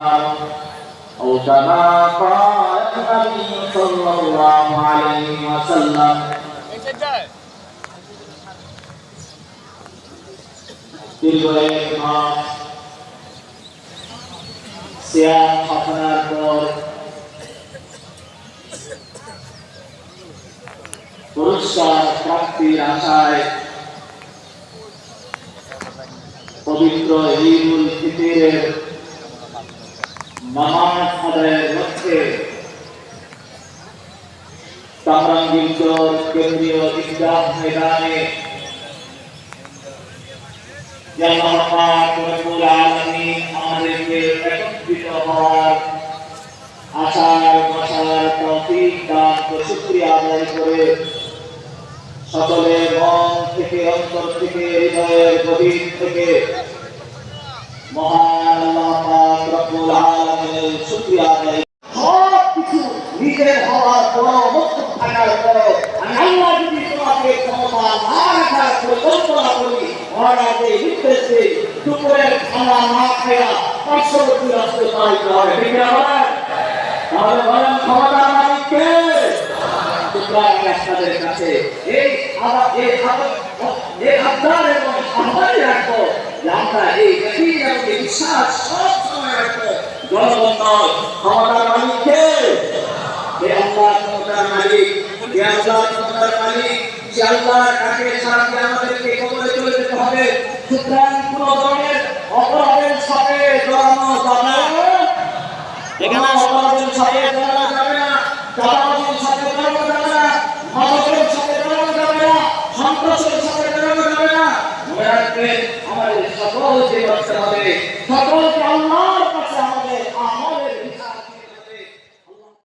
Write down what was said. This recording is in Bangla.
أو كما قال النبي صلى الله عليه وسلم দীর্ঘ এক মাস সিয়াম সাধনার পর পুরস্কার প্রাপ্তির আশায় পবিত্র ঈদুল ফিতরের নামাজ আদায়ের লক্ষ্যে তামরাঙ্গীরচর কেন্দ্রীয় ঈদগাহ ময়দানে যে আল্লাহ পাক রব্বুল আলামিন আমাদেরকে একত্রিত হওয়ার আশার বসার তৌফিক দান করে আদায় করে সকলে মন থেকে, অন্তর থেকে, হৃদয়ের গভীর থেকে মহান আল্লাহ রব্বুল শুকরিয়া আদায়। সব কিছু নিজের হওয়ার পর মুক্ত থাকার পর আমি আল্লাহ যদি তোমাকে ক্ষমতা না রাখার পরিকল্পনা করি মহারাজে নির্দেশে দুপুরের খানা না খায়া পার্শ্ববর্তী রাষ্ট্র পালিত হবে। ঠিক আমার? এই আবার এই আবার এই আবদার এবং আহ্বান এই বিশ্বাস সব সময় রাখব জনগণ নয় ক্ষমতার ক্ষমতার মালিক যে আল্লাহ চলে যেতে হবে সুতরাং অপরাধের সাথে জড়ানো যাবে না। এখানে অপরাধের সাথে জড়ানো যাবে না চাঁদাবাজির সাথে জড়ানো যাবে না মাদকের সাথে জড়ানো হবে আমাদের